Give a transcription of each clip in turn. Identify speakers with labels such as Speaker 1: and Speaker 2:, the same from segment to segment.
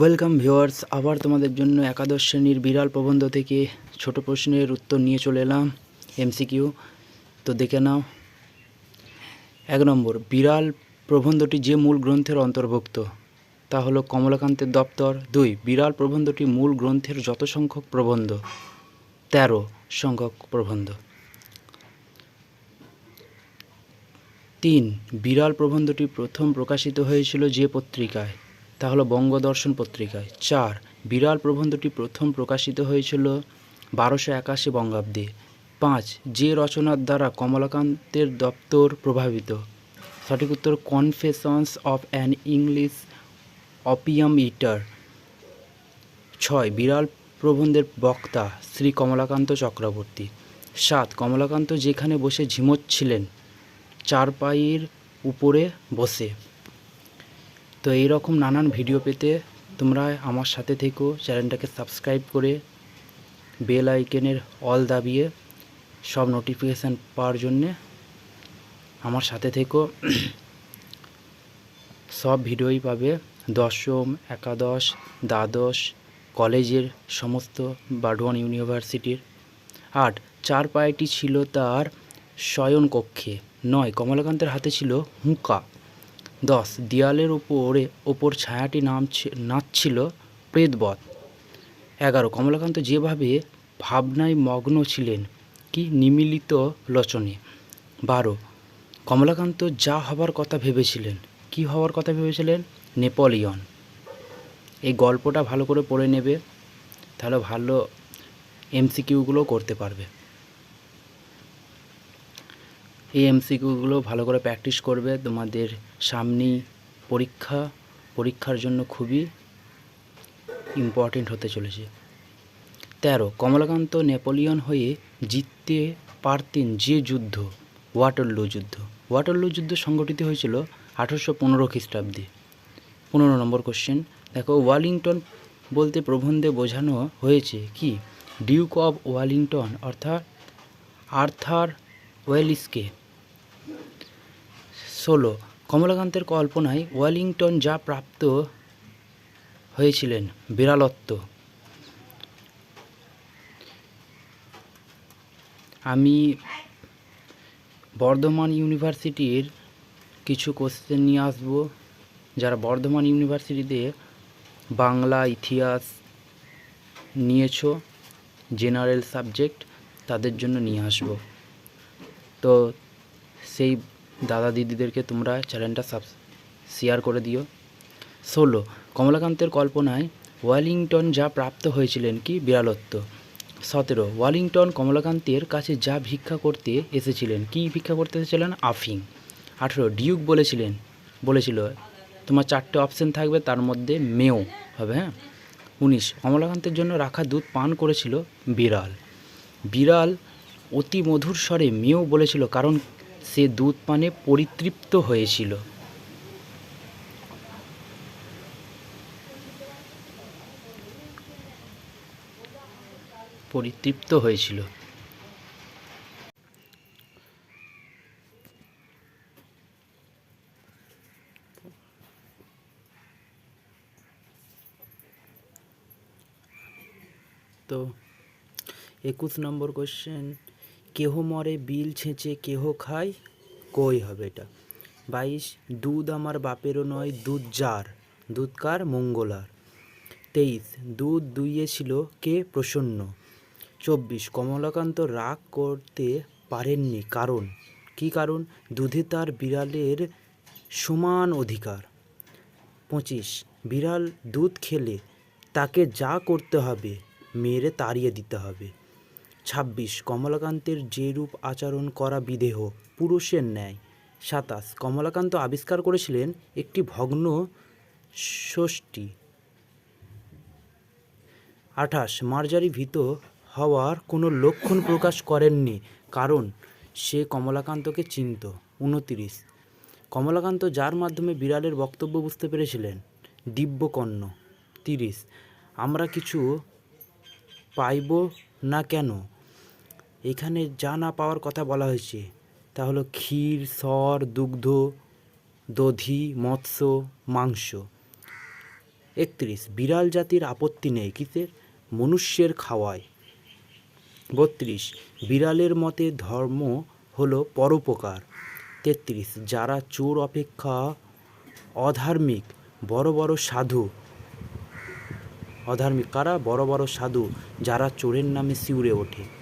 Speaker 1: Welcome viewers আবার তোমাদের জন্য একাদশ শ্রেণির বিড়াল প্রবন্ধ থেকে ছোট প্রশ্নের উত্তর নিয়ে চলে এলাম এমসিকিউ তো দেখে নাও। এক নম্বর, বিড়াল প্রবন্ধটি যে মূল গ্রন্থের অন্তর্ভুক্ত, তা হলো কমলাকান্তের দপ্তর। দুই, বিড়াল প্রবন্ধটি মূল গ্রন্থের যত সংখ্যক প্রবন্ধ, তেরো সংখ্যক প্রবন্ধ। তিন, বিড়াল প্রবন্ধটি প্রথম প্রকাশিত হয়েছিল যে পত্রিকায় তা হলো বঙ্গদর্শন পত্রিকায়। চার বিড়াল প্রবন্ধটি প্রথম প্রকাশিত হয়েছিল বারোশো একাশি বঙ্গাব্দে। পাঁচ, যে রচনার দ্বারা কমলাকান্তের দপ্তর প্রভাবিত। সঠিক উত্তর confessions of an English opium eater ছয় বিড়াল প্রবন্ধের বক্তা, শ্রী কমলাকান্ত চক্রবর্তী। সাত, কমলাকান্ত যেখানে বসে ঝিমোচ্ছিলেন চার চারপাইয়ের উপরে বসে। তো এই রকম নানান ভিডিও পেতে তোমরা আমার সাথে থেকো, চ্যানেলটাকে সাবস্ক্রাইব করে বেল আইকনের অল দাবিয়ে সব নোটিফিকেশান পাওয়ার জন্যে আমার সাথে থেকো। সব ভিডিওই পাবে, দশম, একাদশ, দ্বাদশ, কলেজের সমস্ত বাডওয়ান ইউনিভার্সিটির আট চার পায়েটি ছিল তার শয়নকক্ষে, নয়, কমলাকান্তের হাতে ছিল হুঁকা। দশ। দেয়ালের উপরে, ওপর ছায়াটি নাম নাচছিল প্রেতবধ এগারো। কমলাকান্ত যেভাবে ভাবনায় মগ্ন ছিলেন, কি নিমিলিত লোচনে। বারো। কমলাকান্ত যা হবার কথা ভেবেছিলেন, কি হওয়ার কথা ভেবেছিলেন? নেপোলিয়ন। এই গল্পটা ভালো করে পড়ে নেবে, তাহলে ভালো এমসিকিউগুলো করতে পারবে। এই এমসিকিউগুলো ভালো করে প্র্যাকটিস করবে। তোমাদের সামনেই পরীক্ষা। পরীক্ষার জন্য খুবই ইম্পর্টেন্ট হতে চলেছে। তেরো, কমলাকান্ত নেপোলিয়ন হয়ে জিততে পারতেন যে যুদ্ধ? ওয়াটারলু যুদ্ধ। ওয়াটারলু যুদ্ধ সংগঠিত হয়েছিল আঠারোশো পনেরো খ্রিস্টাব্দে। পনেরো নম্বর কোশ্চেন দেখো ওয়ালিংটন বলতে প্রবন্ধে বোঝানো হয়েছে কি? ডিউক অফ ওয়ালিংটন অর্থাৎ আর্থার ওয়েলিসকে ষোলো। কমলাকান্তের কল্পনায় ওয়েলিংটন যা প্রাপ্ত হয়েছিলেন বিড়ালত্ব। আমি বর্ধমান ইউনিভার্সিটির কিছু কোশ্চেন নিয়ে আসব, যারা বর্ধমান ইউনিভার্সিটিতে বাংলা, ইতিহাস নিয়েছো জেনারেল সাবজেক্ট তাদের জন্য নিয়ে আসব। তো সেই দাদা দিদিদেরকে তোমরা চ্যানেলটা সাব শেয়ার করে দিও। ষোলো, কমলাকান্তের কল্পনায় ওয়ালিংটন যা প্রাপ্ত হয়েছিলেন কি বিড়ালত্ব? সতেরো, ওয়ালিংটন কমলাকান্তের কাছে যা ভিক্ষা করতে এসেছিলেন, কি ভিক্ষা করতে এসেছিলেন? আফিং আঠেরো, ডিউক বলেছিলেন, বলেছিল, তোমার চারটে অপশন থাকবে, তার মধ্যে মেও হবে হ্যাঁ? উনিশ, কমলাকান্তের জন্য রাখা দুধ পান করেছিল বিড়াল। বিড়াল অতি মধুর স্বরে মেয়েও বলেছিল, কারণ সে দুধ পানে পরিতৃপ্ত হয়েছিল। পরিতৃপ্ত হয়েছিল। তো একুশ নম্বর কোশ্চেন কেহ মরে, বিল ছেঁচে কেহ খায়? কই হবে এটা? বাইশ, দুধ আমার বাপেরও নয়, দুধ যার? দুধ কার? মঙ্গলার। তেইশ, দুধ দুইয়েছিল কে? প্রসন্ন। চব্বিশ, কমলাকান্ত রাগ করতে পারেননি। কারণ? কি কারণ? দুধে তার বিড়ালের সমান অধিকার। পঁচিশ, বিড়াল দুধ খেলে তাকে যা করতে হবে, মেরে তাড়িয়ে দিতে হবে। ছাব্বিশ, কমলাকান্তের যে রূপ আচরণ করা বিদেহ, পুরুষের ন্যায়। সাতাশ, কমলাকান্ত আবিষ্কার করেছিলেন একটি ভগ্ন ষষ্ঠী। আঠাশ, মার্জারি ভীত হওয়ার কোনো লক্ষণ প্রকাশ করেননি, কারণ সে কমলাকান্তকে চিনত। উনতিরিশ, কমলাকান্ত যার মাধ্যমে বিড়ালের বক্তব্য বুঝতে পেরেছিলেন? দিব্যকর্ণ। তিরিশ, আমরা কিছু পাইব না কেন? এখানে যা না পাওয়ার কথা বলা হয়েছে, তা হলো ক্ষীর, সর, দুগ্ধ, দধি, মৎস্য, মাংস। একত্রিশ, বিড়াল জাতির আপত্তি নেই, কিসের? মনুষ্যের খাওয়ায়। বত্রিশ, বিড়ালের মতে ধর্ম হলো পরোপকার। তেত্রিশ, যারা চোর অপেক্ষা অধার্মিক, বড় বড় সাধু। অধার্মিক কারা? বড় বড় সাধু, যারা চোরের নামে শিউরে ওঠে।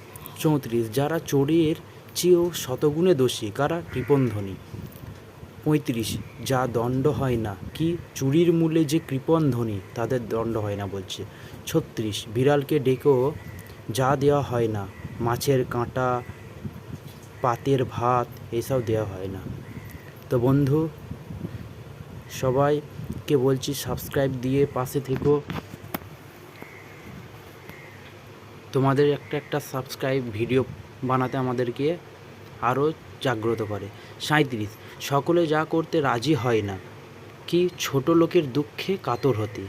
Speaker 1: চৌত্রিশ, যারা চোরের চেয়েও শতগুণে দোষী, কারা কৃপণধ্বনি পঁয়ত্রিশ, যা দণ্ড হয় না, কি চুরির মূলে যে কৃপণ তাদের দণ্ড হয় না বলছে। ছত্রিশ, বিড়ালকে ডেকেও যা দেওয়া হয় না, মাছের কাঁটা, পাতের ভাত, এসব দেওয়া হয় না। তো বন্ধু, সবাইকে বলছি, সাবস্ক্রাইব দিয়ে পাশে থেকো। তোমাদের একটা একটা সাবস্ক্রাইব ভিডিও বানাতে আমাদেরকে আরও জাগ্রত করে। সাঁইত্রিশ, সকলে যা করতে রাজি হয় না, কি ছোট লোকের দুঃখে কাতর হতে?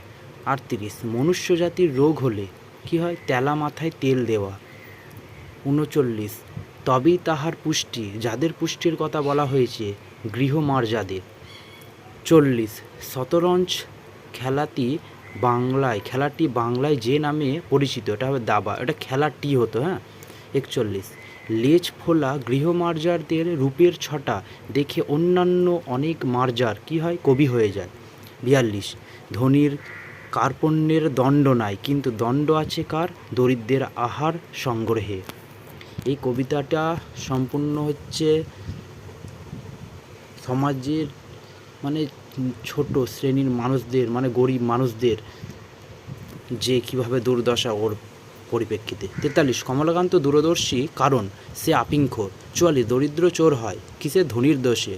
Speaker 1: আটত্রিশ, মনুষ্য জাতির রোগ হলে কি হয়? তেলা মাথায় তেল দেওয়া। উনচল্লিশ, তবেই তাহার পুষ্টি, যাদের পুষ্টির কথা বলা হয়েছে গৃহমার্যাদের চল্লিশ, শতরঞ্জ খেলাটি বাংলায়, খেলাটি বাংলায় যে নামে পরিচিত, এটা হবে দাবা, এটা খেলাটি হতো হ্যাঁ? একচল্লিশ। লেজ ফোলা গৃহমার্জারদের রূপের ছটা, দেখে অন্যান্য অনেক মার্জার, কি হয়? কবি হয়ে যায় বিয়াল্লিশ। ধনীর কার্পণ্যের দণ্ড নাই, কিন্তু দণ্ড আছে কার? দরিদ্রের আহার সংগ্রহে। এই কবিতাটা সম্পূর্ণ হচ্ছে সমাজের মানে ছোট শ্রেণির মানুষদের মানে গরিব মানুষদের, যে কীভাবে দুর্দশা ওর পরিপ্রেক্ষিতে। তেতাল্লিশ, কমলাকান্ত দূরদর্শী, কারণ সে আপিংখোর চুয়াল্লিশ, দরিদ্র চোর হয়, কিসে ধনির দোষে।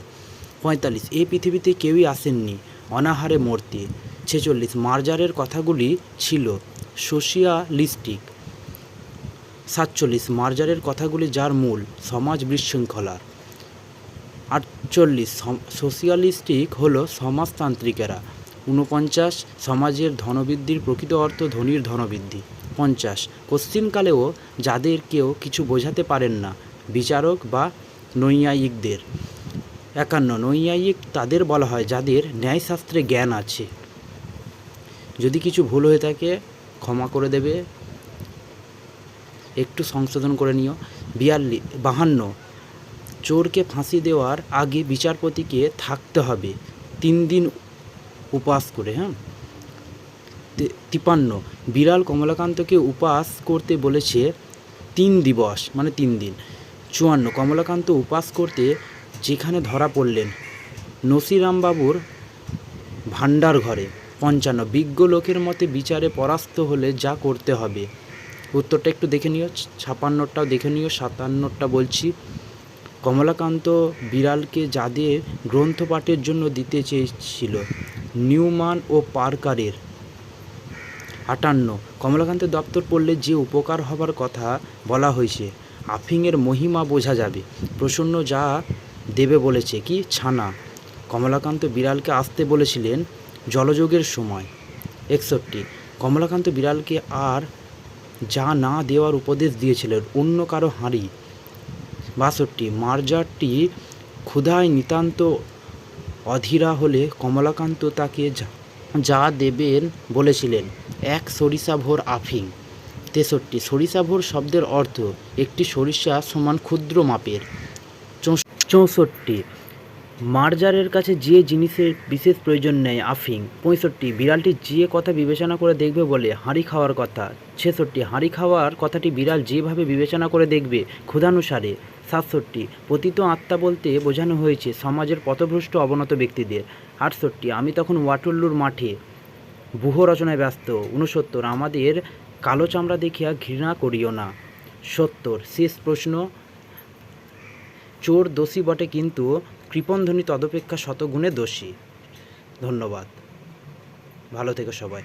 Speaker 1: পঁয়তাল্লিশ, এই পৃথিবীতে কেউই আসেননি, অনাহারে মরতে। ছেচল্লিশ, মার্জারের কথাগুলি ছিল সোশিয়ালিস্টিক। সাতচল্লিশ, মার্জারের কথাগুলি যার মূল, সমাজ বিশৃঙ্খলার। আটচল্লিশ সোশিয়ালিস্টিক হলো সমাজতান্ত্রিকেরা। ঊনপঞ্চাশ, সমাজের ধনবৃদ্ধির প্রকৃত অর্থ ধনীর ধনবৃদ্ধি। পঞ্চাশ কোশ্চিনকালেও যাদের কেউ কিছু বোঝাতে পারেন না, বিচারক বা নৈয়ায়িকদের। একান্ন, নৈয়ায়িক তাদের বলা হয় যাদের ন্যায়শাস্ত্রে জ্ঞান আছে। যদি কিছু ভুল হয়ে থাকে, ক্ষমা করে দেবে। একটু সংশোধন করে নিও। বিয়াল্লিশ বাহান্ন চোরকে ফাঁসি দেওয়ার আগে বিচারপতিকে থাকতে হবে। তিন দিন উপবাস করে হ্যাঁ? তিপান্ন। বিড়াল কমলাকান্তকে উপবাস করতে বলেছে তিন দিবস মানে তিন দিন। চুয়ান্ন। কমলাকান্ত উপবাস করতে যেখানে ধরা পড়লেন নসিরামবাবুর ভাণ্ডার ঘরে। পঞ্চান্ন। বিজ্ঞ লোকের মতে বিচারে পরাস্ত হলে যা করতে হবে। উত্তরটা একটু দেখে নিও ছাপান্নটাও দেখে নিও, সাতান্নটা বলছি। কমলাকান্ত বিড়ালকে যাদের গ্রন্থ পাঠের জন্য দিতে চেয়েছিল। নিউমান ও পার্কারের। আটান্ন। কমলাকান্তের দপ্তর পড়লে যে উপকার হবার কথা বলা হয়েছে, আফিংয়ের মহিমা বোঝা যাবে। প্রসন্ন যা দেবে বলেছে। কি? ছানা। কমলাকান্ত বিড়ালকে আসতে বলেছিলেন জলযোগের সময়। একষট্টি। কমলাকান্ত বিড়ালকে আর যা না দেওয়ার উপদেশ দিয়েছিলেন, অন্য কারও হাঁড়ি। বাষট্টি। মার্জারটি ক্ষুধায় নিতান্ত অধীরা হলে কমলাকান্ত তাকে যা- দেবেন বলেছিলেন। এক সরিষা ভোর আফিং। তেষট্টি। সরিষা ভোর শব্দের অর্থ, একটি সরিষা সমান ক্ষুদ্র মাপের। চৌষ- চৌষট্টি। মার্জারের কাছে যে জিনিসের বিশেষ প্রয়োজন নেই, আফিং। পঁয়ষট্টি, বিড়ালটি যে কথা বিবেচনা করে দেখবে বলে হাঁড়ি খাওয়ার কথা। ছেষট্টি, হাঁড়ি খাওয়ার কথাটি বিড়াল যেভাবে বিবেচনা করে দেখবে, ক্ষুধানুসারে। সাতষট্টি, পতিত আত্মা বলতে বোঝানো হয়েছে সমাজের পথভ্রষ্ট অবনত ব্যক্তিদের। আটষট্টি, আমি তখন ওয়াটুল্লুর মাঠে বুহ রচনায় ব্যস্ত। ঊনসত্তর, আমাদের কালো চামড়া দেখিয়া ঘৃণা করিও না। সত্তর, শেষ প্রশ্ন। চোর দোষী বটে কিন্তু কৃপণধ্বনি তদপেক্ষা শতগুণে দোষী। ধন্যবাদ। ভালো থেকো সবাই।